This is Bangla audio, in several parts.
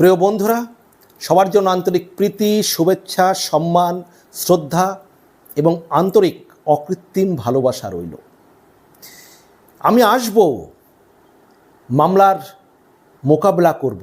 প্রিয় বন্ধুরা, সবার জন্য আন্তরিক প্রীতি, শুভেচ্ছা, সম্মান, শ্রদ্ধা এবং আন্তরিক অকৃত্রিম ভালোবাসা রইল। আমি আসব, মামলার মোকাবেলা করব।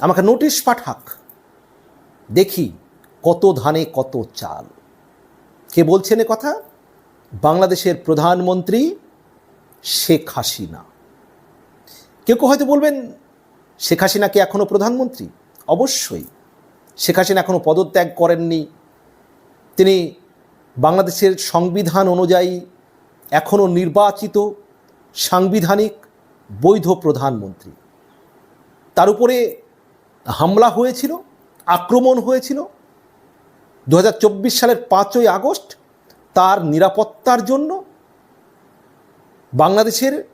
আমাকে নোটিশ পাঠাক, দেখি কত ধানে কত চাল। কে বলছেন এ কথা? বাংলাদেশের প্রধানমন্ত্রী শেখ হাসিনা। কেউ কেউ হয়তো বলবেন শেখ হাসিনা কি এখনও প্রধানমন্ত্রী? অবশ্যই। শেখ হাসিনা এখনও পদত্যাগ করেননি। তিনি বাংলাদেশের সংবিধান অনুযায়ী এখনও নির্বাচিত সাংবিধানিক বৈধ প্রধানমন্ত্রী। তার উপরে হামলা হয়েছিল, আক্রমণ হয়েছিল। দু হাজার চব্বিশ সালের পাঁচই আগস্ট তার নিরাপত্তার জন্য বাংলাদেশের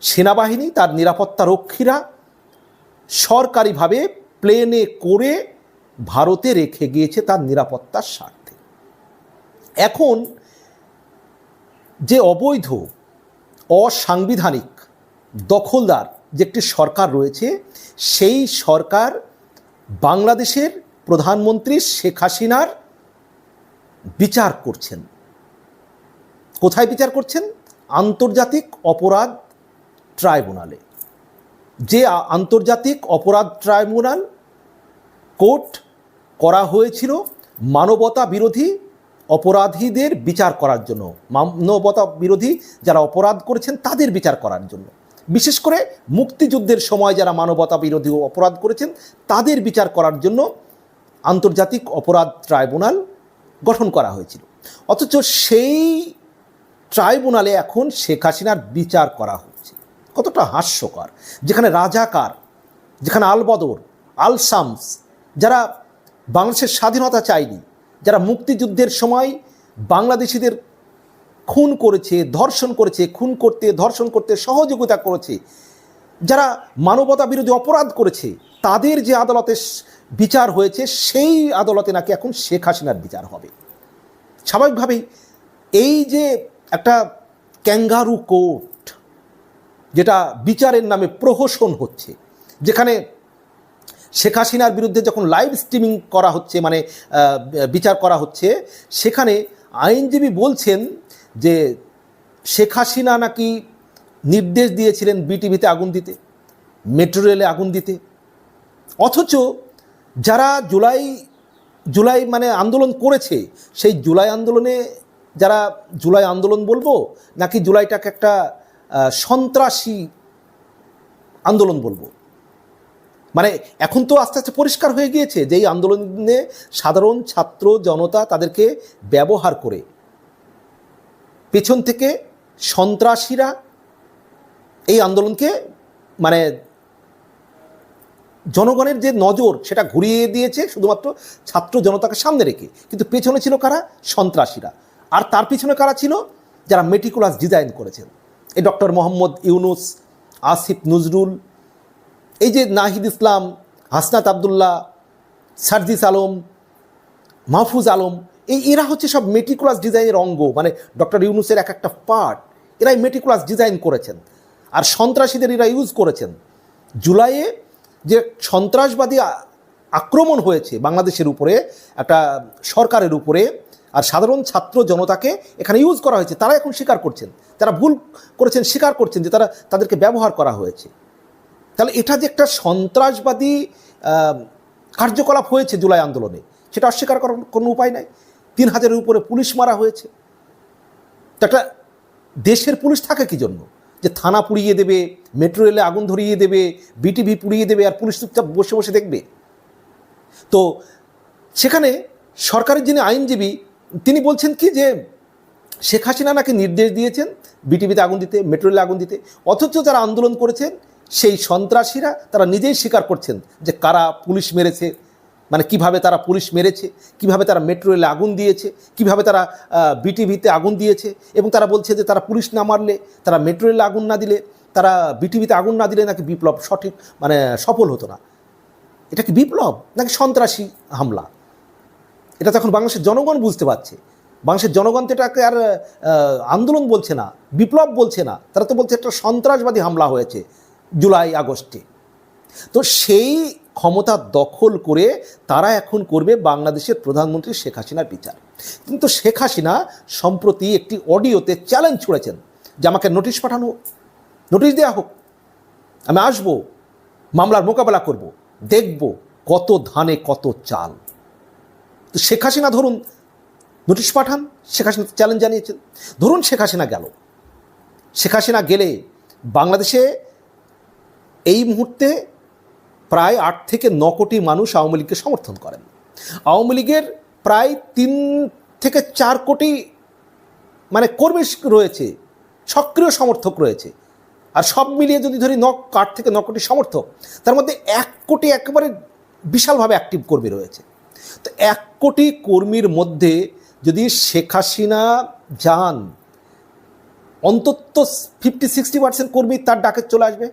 সেনাবাহিনী, তার নিরাপত্তা রক্ষীরা সরকারিভাবে প্লেনে করে ভারতে রেখে গিয়েছে তার নিরাপত্তার স্বার্থে। এখন যে অবৈধ, অসাংবিধানিক দখলদার যে একটি সরকার রয়েছে, সেই সরকার বাংলাদেশের প্রধানমন্ত্রী শেখ হাসিনার বিচার করছেন। কোথায় বিচার করছেন? আন্তর্জাতিক অপরাধ ট্রাইব্যুনালে। যে আন্তর্জাতিক অপরাধ ট্রাইব্যুনাল কোর্ট করা হয়েছিল মানবতা বিরোধী অপরাধীদের বিচার করার জন্য। মানবতা বিরোধী যারা অপরাধ করেছেন তাদের বিচার করার জন্য। বিশেষ করে মুক্তিযুদ্ধের সময় যারা মানবতা বিরোধী অপরাধ করেছেন তাদের বিচার করার জন্য আন্তর্জাতিক অপরাধ ট্রাইব্যুনাল গঠন করা হয়েছিল। অথচ সেই ট্রাইব্যুনালে এখন শেখ হাসিনার বিচার করা কতটা হাস্যকর। যেখানে রাজাকার, যেখানে আলবদর আল শামস যারা বাংলাদেশের স্বাধীনতা চায়নি, যারা মুক্তিযুদ্ধের সময় বাংলাদেশিদের খুন করেছে, ধর্ষণ করেছে, খুন করতে, ধর্ষণ করতে সহযোগিতা করেছে, যারা মানবতা বিরোধী অপরাধ করেছে, তাদের যে আদালতে বিচার হয়েছে, সেই আদালতে নাকি এখন শেখ হাসিনার বিচার হবে। স্বাভাবিকভাবেই এই যে একটা ক্যাঙ্গারু কোর্ট যেটা বিচারের নামে প্রহসন হচ্ছে। যেখানে শেখ হাসিনার বিরুদ্ধে যখন লাইভ স্ট্রিমিং করা হচ্ছে মানে বিচার করা হচ্ছে, সেখানে আইনজীবী বলছেন যে শেখ হাসিনা নাকি নির্দেশ দিয়েছিলেন বিটিভিতে আগুন দিতে মেট্রো রেলে আগুন দিতে। অথচ যারা জুলাই জুলাই মানে আন্দোলন করেছে, সেই জুলাই আন্দোলনে যারা জুলাই আন্দোলন বলব, নাকি জুলাইটাকে একটা সন্ত্রাসী আন্দোলন বলব। মানে এখন তো আস্তে আস্তে পরিষ্কার হয়ে গিয়েছে যে এই আন্দোলনে সাধারণ ছাত্র জনতা তাদেরকে ব্যবহার করে। পেছন থেকে সন্ত্রাসীরা এই আন্দোলনকে মানে জনগণের যে নজর সেটা ঘুরিয়ে দিয়েছে শুধুমাত্র ছাত্র জনতাকে সামনে রেখে। কিন্তু পেছনে ছিল কারা? সন্ত্রাসীরা। আর তার পিছনে কারা ছিল? যারা মেটিকুলাস ডিজাইন করেছেন। এই ডক্টর মোহাম্মদ ইউনুস, আসিফ নজরুল, এই যে নাহিদ ইসলাম, হাসনাত আবদুল্লাহ, সার্জিস আলম, মাহফুজ আলম, এই এরা হচ্ছে সব মেটিকুলাস ডিজাইনের অঙ্গ। মানে ডক্টর ইউনুসের এক একটা পার্ট এরাই মেটিকুলাস ডিজাইন করেছেন। আর সন্ত্রাসীদের এরা ইউজ করেছেন। জুলাইয়ে যে সন্ত্রাসবাদী আক্রমণ হয়েছে বাংলাদেশের উপরে, একটা সরকারের উপরে আর সাধারণ ছাত্র জনতাকে এখানে ইউজ করা হয়েছে। তারা এখন স্বীকার করছেন। তারা ভুল করেছেন, স্বীকার করছেন যে তারা তাদেরকে ব্যবহার করা হয়েছে। তাহলে এটা যে একটা সন্ত্রাসবাদী কার্যকলাপ হয়েছে জুলাই আন্দোলনে, সেটা অস্বীকার করার কোনো উপায় নাই। তিন হাজারের উপরে পুলিশ মারা হয়েছে। একটা দেশের পুলিশ থাকে কি জন্য? যে থানা পুড়িয়ে দেবে, মেট্রো রেলে আগুন ধরিয়ে দেবে, বিটিভি পুড়িয়ে দেবে, আর পুলিশ চুপচাপ বসে বসে দেখবে। তো সেখানে সরকারের যিনি আইনজীবী তিনি বলছেন কি যে, শেখ হাসিনা নাকি নির্দেশ দিয়েছেন বিটিভিতে আগুন দিতে মেট্রো আগুন দিতে। অথচ যারা আন্দোলন করেছেন, সেই সন্ত্রাসীরা তারা নিজেই স্বীকার করছেন যে কারা পুলিশ মেরেছে মানে কীভাবে তারা পুলিশ মেরেছে, কীভাবে তারা মেট্রো রেলে আগুন দিয়েছে, কীভাবে তারা বিটিভিতে আগুন দিয়েছে। এবং তারা বলছে যে তারা পুলিশ না মারলে, তারা মেট্রো রেলে আগুন না দিলে, তারা বিটিভিতে আগুন না দিলে নাকি বিপ্লব সঠিক মানে সফল হতো না। এটা কি বিপ্লব নাকি সন্ত্রাসী হামলা? এটা তখন বাংলাদেশের জনগণ বুঝতে পারছে। বাংলাদেশের জনগণ তো এটাকে আর আন্দোলন বলছে না, বিপ্লব বলছে না। তারা তো বলছে একটা সন্ত্রাসবাদী হামলা হয়েছে জুলাই, আগস্টে। তো সেই ক্ষমতা দখল করে তারা এখন করবে বাংলাদেশের প্রধানমন্ত্রী শেখ হাসিনার বিচার। কিন্তু শেখ হাসিনা সম্প্রতি একটি অডিওতে চ্যালেঞ্জ ছুড়েছেন যে আমাকে নোটিশ পাঠানো হোক, নোটিশ দেওয়া হোক। আমি আসব, মামলার মোকাবেলা করব, দেখব কত ধানে কত চাল। তো শেখ হাসিনা ধরুন নোটিশ পাঠান, শেখ হাসিনা চ্যালেঞ্জ জানিয়েছেন। ধরুন শেখ হাসিনা গেল। শেখ হাসিনা গেলে বাংলাদেশে এই মুহূর্তে প্রায় আট থেকে ন কোটি মানুষ আওয়ামী লীগকে সমর্থন করেন। আওয়ামী লীগের প্রায় তিন থেকে চার কোটি মানে কর্মী রয়েছে, সক্রিয় সমর্থক রয়েছে। আর সব মিলিয়ে যদি ধরি ন, আট থেকে ন কোটি সমর্থক, তার মধ্যে এক কোটি একেবারে বিশালভাবে অ্যাক্টিভ কর্মী রয়েছে। তো এক কোটি কর্মীর মধ্যে যদি শেখ হাসিনা যান, অন্তত ফিফটি সিক্সটি পার্সেন্ট কর্মী তার ডাকে চলে আসবে।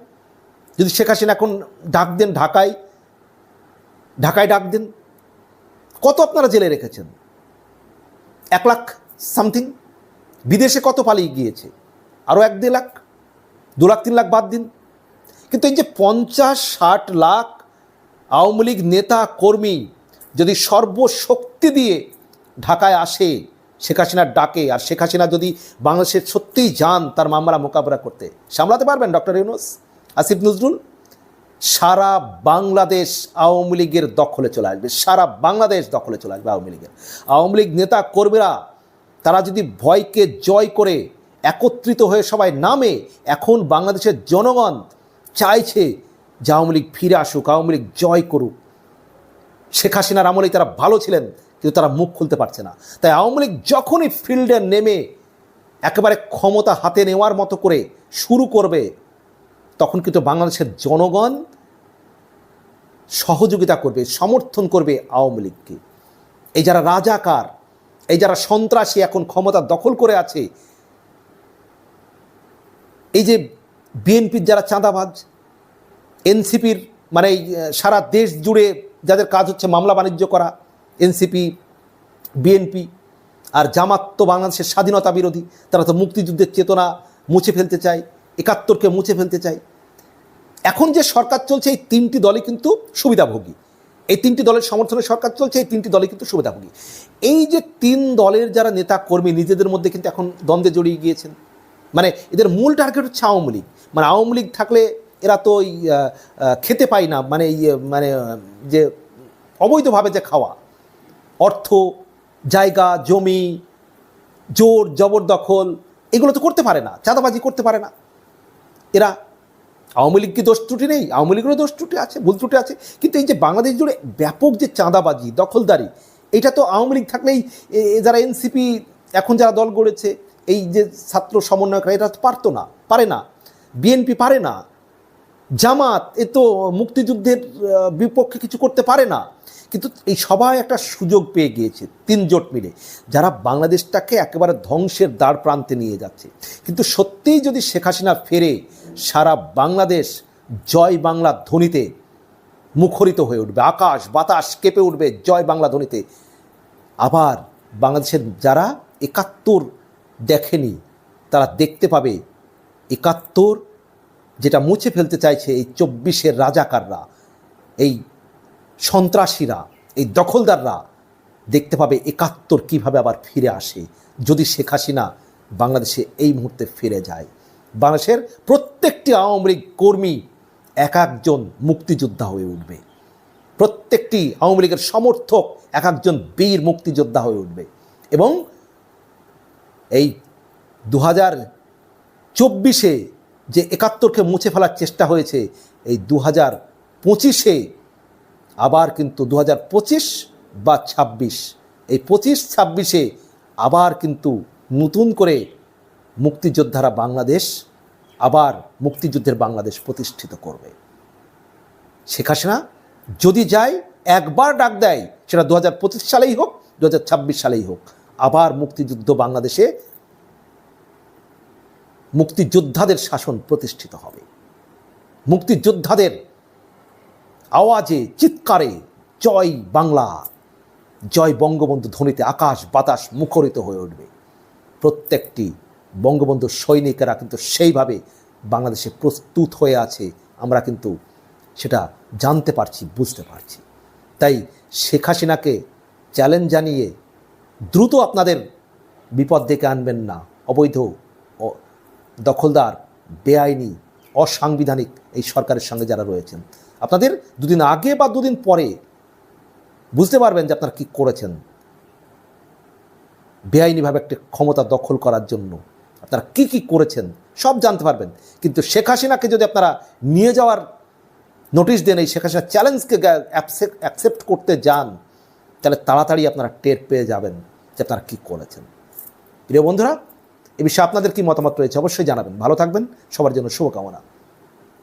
যদি শেখ হাসিনা এখন ডাক দেন ঢাকায় ঢাকায় ডাক দেন, কত আপনারা জেলে রেখেছেন? এক লাখ সামথিং বিদেশে কত পালিয়ে গিয়েছে? আরও এক দেড় লাখ, দু লাখ, তিন লাখ বাদ দিন। কিন্তু এই যে পঞ্চাশ, ষাট লাখ আওয়ামী লীগ নেতা কর্মী যদি সর্বশক্তি দিয়ে ঢাকায় আসে শেখ হাসিনার ডাকে, আর শেখ হাসিনা যদি বাংলাদেশের সত্যিই যান, তার মামলা মোকাবেলা করতে, সামলাতে পারবেন ডক্টর ইউনুস? আসিফ নজরুল, সারা বাংলাদেশ আওয়ামী লীগের দখলে চলে আসবে, সারা বাংলাদেশ দখলে চলে আসবে আওয়ামী লীগের। আওয়ামী লীগ নেতা কর্মীরা, তারা যদি ভয়কে জয় করে একত্রিত হয়ে সবাই নামে, এখন বাংলাদেশের জনগণ চাইছে যে আওয়ামী লীগ ফিরে আসুক, আওয়ামী লীগ জয় করুক। শেখ হাসিনার আমলেই তারা ভালো ছিলেন, কিন্তু তারা মুখ খুলতে পারছে না। তাই আওয়ামী লীগ যখনই ফিল্ডে নেমে একেবারে ক্ষমতা হাতে নেওয়ার মতো করে শুরু করবে, তখন কিন্তু বাংলাদেশের জনগণ সহযোগিতা করবে, সমর্থন করবে আওয়ামী লীগকে। এই যারা রাজাকার, এই যারা সন্ত্রাসী এখন ক্ষমতা দখল করে আছে, এই যে বিএনপির যারা চাঁদাবাজ, এনসিপির মানে সারা দেশ জুড়ে যাদের কাজ হচ্ছে মামলা বাণিজ্য করা, এনসিপি, বিএনপি আর জামাত তো বাংলাদেশের স্বাধীনতা বিরোধী, তারা তো মুক্তিযুদ্ধের চেতনা মুছে ফেলতে চায়, একাত্তরকে মুছে ফেলতে চায়। এখন যে সরকার চলছে, এই তিনটি দলই কিন্তু সুবিধাভোগী। এই তিনটি দলের সমর্থনে সরকার চলছে, এই তিনটি দলে কিন্তু সুবিধাভোগী। এই যে তিন দলের যারা নেতা কর্মী, নিজেদের মধ্যে কিন্তু এখন দ্বন্দ্বে জড়িয়ে গিয়েছেন। মানে এদের মূল টার্গেট হচ্ছে আওয়ামী লীগ। মানে আওয়ামী লীগ থাকলে এরা তো ওই খেতে পায় না মানে ইয়ে মানে যে অবৈধভাবে যে খাওয়া। অর্থ, জায়গা, জমি, জোর, জবরদখল, এগুলো তো করতে পারে না, চাঁদাবাজি করতে পারে না। এরা আওয়ামী লীগ কি দোষ ত্রুটি নেই? আওয়ামী লীগেরও দোষ ত্রুটি আছে, ভুল ত্রুটি আছে। কিন্তু এই যে বাংলাদেশ জুড়ে ব্যাপক যে চাঁদাবাজি, দখলদারি, এটা তো আওয়ামী লীগ থাকলেই যারা এনসিপি, এখন যারা দল গড়েছে, এই যে ছাত্র সমন্বয়করা এটা পারতো না, পারে না। বিএনপি পারে না জামাত এ তো মুক্তিযুদ্ধের বিপক্ষে কিছু করতে পারে না। কিন্তু এই সবাই একটা সুযোগ পেয়ে গিয়েছে, তিন জোট মিলে। যারা বাংলাদেশটাকে একেবারে ধ্বংসের দ্বার প্রান্তে নিয়ে যাচ্ছে। কিন্তু সত্যিই যদি শেখ হাসিনা ফেরে, সারা বাংলাদেশ জয় বাংলা ধ্বনিতে মুখরিত হয়ে উঠবে। আকাশ, বাতাস কেঁপে উঠবে জয় বাংলা ধ্বনিতে। আবার বাংলাদেশের যারা একাত্তর দেখেনি, তারা দেখতে পাবে একাত্তর যেটা মুছে ফেলতে চাইছে এই চব্বিশের রাজাকাররা, এই সন্ত্রাসীরা, এই দখলদাররা, দেখতে পাবে একাত্তর কীভাবে আবার ফিরে আসে। যদি শেখ হাসিনা বাংলাদেশে এই মুহূর্তে ফিরে যায়, বাংলাদেশের প্রত্যেকটি আওয়ামী লীগ কর্মী এক একজন মুক্তিযোদ্ধা হয়ে উঠবে। প্রত্যেকটি আওয়ামী লীগের সমর্থক এক একজন বীর মুক্তিযোদ্ধা হয়ে উঠবে। এবং এই দু হাজার চব্বিশে যে একাত্তরকে মুছে ফেলার চেষ্টা হয়েছে এই দু হাজার পঁচিশে, আবার কিন্তু দু হাজার পঁচিশ বা ছাব্বিশ। এই পঁচিশ, ছাব্বিশে আবার কিন্তু নতুন করে মুক্তিযোদ্ধারা বাংলাদেশ, আবার মুক্তিযুদ্ধের বাংলাদেশ প্রতিষ্ঠিত করবে। শেখ হাসিনা যদি যায়, একবার ডাক দেয়, সেটা দু হাজার পঁচিশ সালেই হোক দু হাজার ছাব্বিশ সালেই হোক, আবার মুক্তিযুদ্ধ বাংলাদেশে মুক্তিযোদ্ধাদের শাসন প্রতিষ্ঠিত হবে। মুক্তিযোদ্ধাদের আওয়াজে, চিৎকারে, জয় বাংলা, জয় বঙ্গবন্ধু ধ্বনিতে আকাশ বাতাস মুখরিত হয়ে উঠবে। প্রত্যেকটি বঙ্গবন্ধু সৈনিকেরা কিন্তু সেইভাবে বাংলাদেশে প্রস্তুত হয়ে আছে। আমরা কিন্তু সেটা জানতে পারছি, বুঝতে পারছি। তাই শেখ হাসিনাকে চ্যালেঞ্জ জানিয়ে দ্রুত আপনাদের বিপদ ডেকে আনবেন না। অবৈধ দখলদার, বেআইনি, অসাংবিধানিক এই সরকারের সঙ্গে যারা রয়েছেন। আপনাদের দুদিন আগে বা দুদিন পরে বুঝতে পারবেন যে আপনারা কী করেছেন। বেআইনিভাবে একটি ক্ষমতা দখল করার জন্য আপনারা কি কি করেছেন, সব জানতে পারবেন। কিন্তু শেখ হাসিনাকে যদি আপনারা নিয়ে যাওয়ার নোটিশ দেন, এই শেখ হাসিনা চ্যালেঞ্জকে অ্যাকসেপ্ট করতে যান, তাহলে তাড়াতাড়ি আপনারা টের পেয়ে যাবেন যে আপনারা কী করেছেন। প্রিয় বন্ধুরা এ বিষয়ে আপনাদের কি মতামত রয়েছে অবশ্যই জানাবেন। ভালো থাকবেন সবার জন্য শুভকামনা।